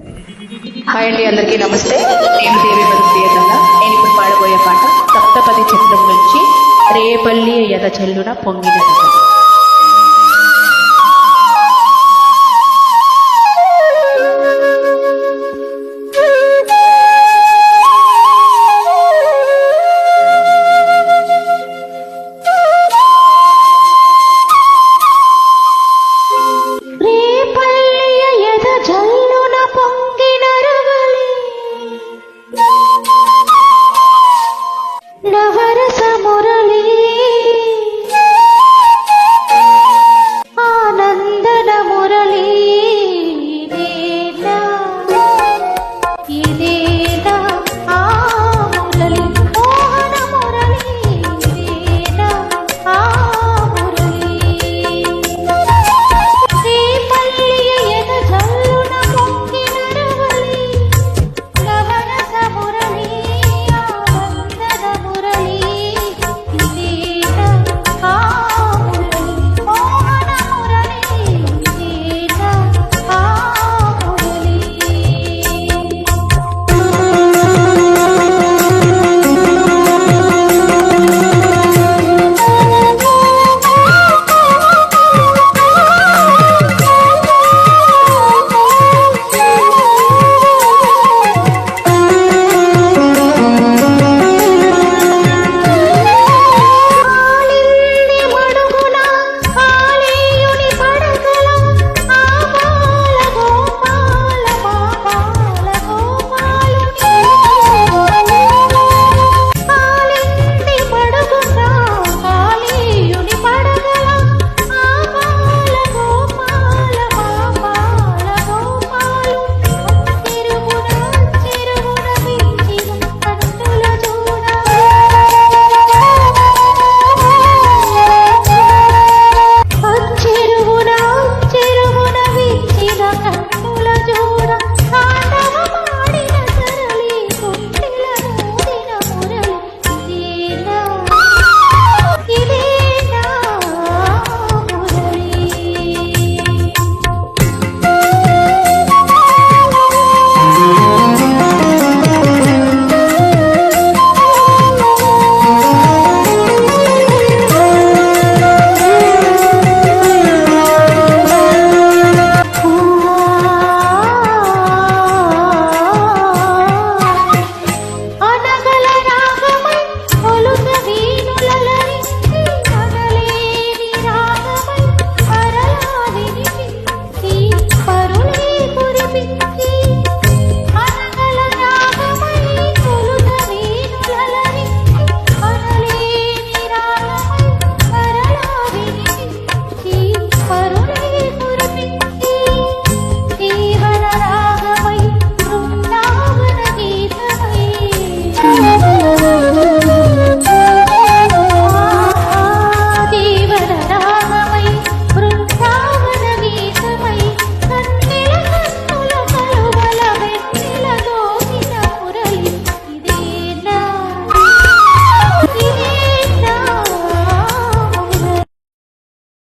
Hi అండి అందరికీ నమస్తే. నేను దేవి ప్రియతంగా నేను ఇప్పుడు పాడబోయే పాట సప్తపది చిత్రం నుంచి రేపల్లి ఎద చెల్లున పొంగిన Música